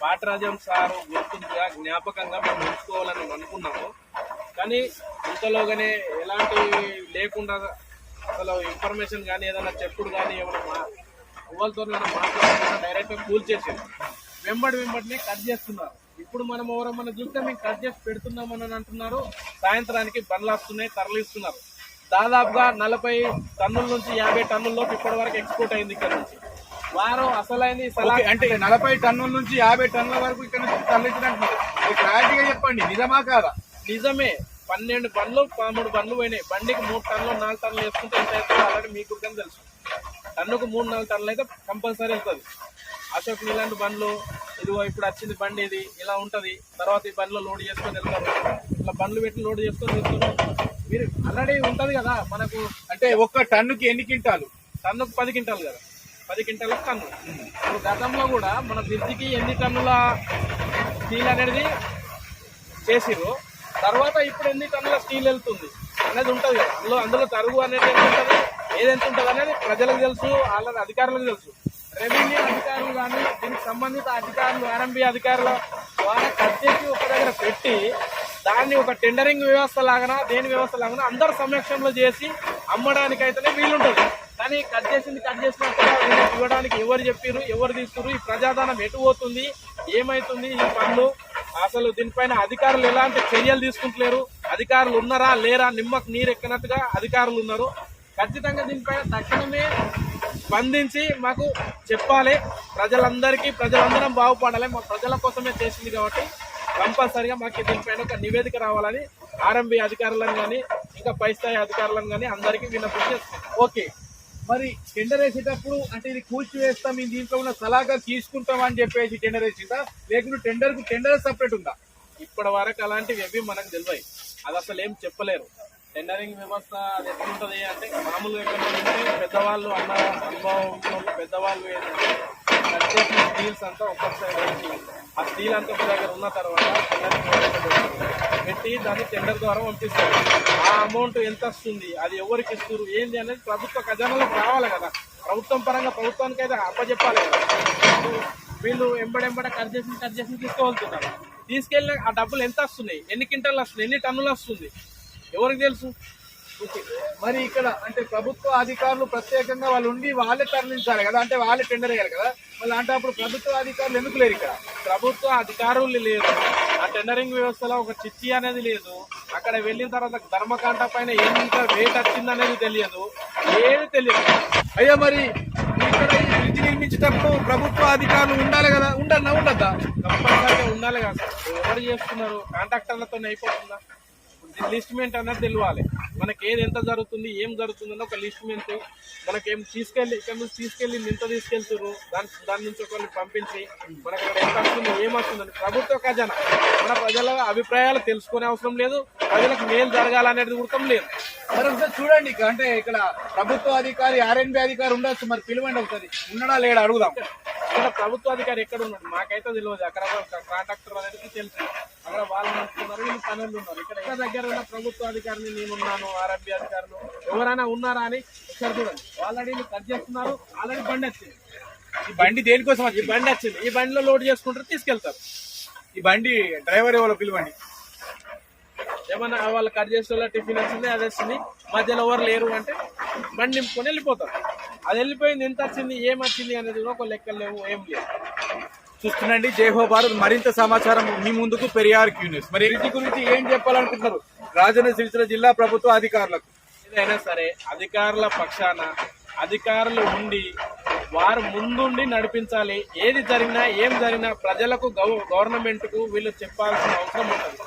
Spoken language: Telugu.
పాటరాజం సారు గుర్తుగా జ్ఞాపకంగా మేము ఉంచుకోవాలని అనుకున్నాము. కానీ ఇంతలోగానే ఎలాంటి లేకుండా అసలు ఇన్ఫర్మేషన్ కానీ ఏదైనా చెప్పుడు కానీ ఏమైనా మా ఎవరితో మాట్లాడకుండా డైరెక్ట్గా కూల్ చేసేది. వెంబడి వెంబడినే కట్ చేస్తున్నారు. ఇప్పుడు మనం ఎవరో మనం చూస్తే మేము కట్ చేసి పెడుతున్నామని అంటున్నారు. సాయంత్రానికి బండ్లు వస్తున్నాయి తరలిస్తున్నారు దాదాపుగా నలభై టన్నుల నుంచి యాభై టన్నుల్లోకి ఇప్పటి వరకు ఎక్స్పోర్ట్ అయింది ఇక్కడ నుంచి. వారు ఓకే, అంటే నలభై టన్నుల నుంచి యాభై టన్నుల వరకు ఇక్కడ నుంచి తరలించడానికి క్లారిటీగా చెప్పండి నిజమా కాదా? నిజమే. పన్నెండు బండ్లు పదమూడు బండ్లు పోయినాయి. బండికి మూడు టన్నులు నాలుగు టన్నులు వేసుకుంటే ఎంత అవుతుందో ఆల్రెడీ మీకు కానీ తెలుసు. టన్నుకు మూడు నాలుగు టన్నులు అయితే కంపల్సరీ వెళ్తుంది అశోక్ ఇలాంటి బండ్లు ఇదిగో ఇప్పుడు వచ్చింది బండి ఇది ఇలా ఉంటది. తర్వాత ఈ బండ్లో లోడ్ చేసుకొని వెళ్తారు. ఇట్లా బండ్లు పెట్టి లోడ్ చేసుకొని వెళ్తున్నారు మీరు ఆల్రెడీ ఉంటది కదా మనకు. అంటే ఒక్క టన్నుకి ఎన్ని క్వింటాలు? టన్నుకు పది క్వింటాలు కదా. పది క్వింటాలకు టన్ను ఇప్పుడు గతంలో కూడా మన బ్రిడ్జికి ఎన్ని టన్నుల స్టీల్ అనేది చేసిర్రు? తర్వాత ఇప్పుడు ఎన్ని టన్నుల స్టీల్ వెళ్తుంది అనేది ఉంటుంది కదా. అందులో అందులో తరుగు అనేది ఎంత ఉంటుంది? ఏది ఎంత ఉంటుంది అనేది ప్రజలకు తెలుసు వాళ్ళ అధికారులకు తెలుసు. రెవెన్యూ అధికారులు కానీ దీనికి సంబంధిత అధికారులు ఆర్ఎంబి అధికారుల ద్వారా కట్ చేసి ఒక దగ్గర పెట్టి దాన్ని ఒక టెండరింగ్ వ్యవస్థ లాగా దేని వ్యవస్థ లాగా అందరు సమక్షంలో చేసి అమ్మడానికైతేనే వీలుంటుంది. కానీ కట్ చేసింది కట్ చేసినట్టుగా ఇవ్వడానికి ఎవరు చెప్పారు ఎవరు తీసుకురు ఈ ప్రజాధనం ఎటు పోతుంది ఏమవుతుంది ఈ పనులు? అసలు దీనిపైన అధికారులు ఎలాంటి చర్యలు తీసుకుంటలేరు? అధికారులు ఉన్నారా లేరా? నిమ్మకు నీరు ఎక్కినట్టుగా అధికారులు ఉన్నారు. ఖచ్చితంగా దీనిపైన తక్షణమే స్పందించి మాకు చెప్పాలి. ప్రజలందరికీ ప్రజలందరం బాగుపడాలి. మా ప్రజల కోసమే చేసింది కాబట్టి కంపల్సరిగా మాకు దీనిపైన ఒక నివేదిక రావాలని ఆర్ఎంబి అధికారులను కానీ ఇంకా పై స్థాయి అధికారులను కానీ అందరికీ విన్నపం ఓకే. మరి టెండర్ వేసేటప్పుడు అంటే ఇది కూల్చి వేస్తాం మేము దీంట్లో ఉన్న సలాగా తీసుకుంటాం అని చెప్పేసి టెండర్ వేసిందా? లేకుంటే టెండర్కు టెండర్ సపరేట్ ఉందా? ఇప్పటి వరకు అలాంటివి ఏవి మనకు తెలివాయి అది అసలు ఏం చెప్పలేరు. టెండరింగ్ వ్యవస్థ అది ఎట్లుంటది అంటే మామూలుగా ఎక్కడ పెద్దవాళ్ళు అన్న అనుభవం పెద్దవాళ్ళు ఏంటంటే స్టీల్స్ అంతా ఒక్కొక్కసారి ఆ స్టీల్ అంతా దగ్గర ఉన్న తర్వాత పెట్టి దాన్ని టెండర్ ద్వారా పంపిస్తారు. ఆ అమౌంట్ ఎంత వస్తుంది? అది ఎవరికి ఇస్తారు? ఏంది అనేది ప్రభుత్వ ఖజానాలోకి రావాలి కదా. ప్రభుత్వం పరంగా ప్రభుత్వానికి అయితే అప్పచెప్పాలి కదా. వీళ్ళు ఎంబడెంబడ కట్ చేసి కట్ చేసి తీసుకోగలుగుతున్నారు తీసుకెళ్ళిన ఆ డబ్బులు ఎంత వస్తున్నాయి? ఎన్ని క్వింటల్ వస్తుంది ఎన్ని టన్నులు వస్తుంది? ఎవరికి తెలుసు? ఓకే. మరి ఇక్కడ అంటే ప్రభుత్వ అధికారులు ప్రత్యేకంగా వాళ్ళు ఉండి వాళ్ళే తరలించాలి కదా. అంటే వాళ్ళే టెండర్ వేయాలి కదా. మళ్ళీ అంటే అప్పుడు ప్రభుత్వ అధికారులు ఎందుకు లేరు ఇక్కడ? ప్రభుత్వ అధికారులు లేదు. ఆ టెండరింగ్ వ్యవస్థలో ఒక చిట్టి అనేది లేదు. అక్కడ వెళ్ళిన తర్వాత ధర్మకాంట పైన ఎంత రేట్ వచ్చింది అనేది తెలియదు. ఏది తెలియదు. అయ్యా మరి ఇక్కడ ఈ బ్రిడ్జ్ నిర్మించేటప్పుడు ప్రభుత్వ అధికారులు ఉండాలి కదా? ఉండన్నా ఉండద్దా? కంపల్సరీగా ఉండాలి కదా ఎవరు చేస్తున్నారు? కాంట్రాక్టర్లతో అయిపోతుందా? లిస్ట్మెంట్ అనేది తెలియాలి మనకి ఏది ఎంత జరుగుతుంది ఏం జరుగుతుందని ఒక లిస్ట్మెంట్ మనకి ఏం తీసుకెళ్ళి ఇక్కడ నుంచి తీసుకెళ్ళి ఎంత తీసుకెళ్తున్నారు దాని దాని నుంచి ఒకరిని పంపించి మనకి అక్కడ ఎంత వస్తుంది ఏం వస్తుందని ప్రభుత్వ ఖజానా. మన ప్రజల అభిప్రాయాలు తెలుసుకునే అవసరం లేదు ప్రజలకు మేలు జరగాలనేది కూడా లేదు. మరి ఒకసారి చూడండి అంటే ఇక్కడ ప్రభుత్వ అధికారి ఆర్ఎన్బి అధికారి ఉండొచ్చు మరి పిలువండి ఒకసారి. ఉన్నాడా లేడా అడుగుదాం. ఇక్కడ ప్రభుత్వ అధికారి ఎక్కడ ఉన్నాడు? మాకైతే తెలియదు అక్కడ కాంట్రాక్టర్ అనేది తెలుసు. అక్కడ వాళ్ళు నడుపుతున్నారు వీళ్ళు పనులు ఉన్నారు. ఇక్కడ ఎక్కడ దగ్గర ఉన్న ప్రభుత్వ అధికారిని నేనున్నాను ఆర్ఎంబి అధికారులు ఎవరైనా ఉన్నారా అని ఒకసారి చూడండి. ఆల్రెడీ వీళ్ళు కట్ చేస్తున్నారు ఆల్రెడీ బండి వచ్చింది. ఈ బండి దేనికోసం ఈ బండి వచ్చింది. ఈ బండిలో లోడ్ చేసుకుంటారు తీసుకెళ్తారు. ఈ బండి డ్రైవర్ ఎవరో పిలవండి. ఏమన్నా వాళ్ళు కట్ చేసే టిఫిన్ వచ్చింది అది వచ్చింది. మధ్యలో ఎవరు లేరు అంటే బండి నింపుకొని వెళ్ళిపోతారు. అది వెళ్ళిపోయింది. ఎంత వచ్చింది ఏం వచ్చింది అనేది కూడా ఒక లెక్కలు లేవు ఏం లేవు. చూస్తుండండి జైహో భారత్. మరింత సమాచారం మీ ముందుకు పెరియార్ క్యూ న్యూస్. మరి వీటి గురించి ఏం చెప్పాలనుకుంటున్నారు? రాజన్న సిరిసిల్ల జిల్లా ప్రభుత్వ అధికారులకు. ఏదైనా సరే అధికారుల పక్షాన అధికారులు ఉండి వారు ముందుండి నడిపించాలి. ఏది జరిగినా ఏం జరిగినా ప్రజలకు గవర్నమెంట్కు వీళ్ళు చెప్పాల్సిన అవసరం ఉంటుంది.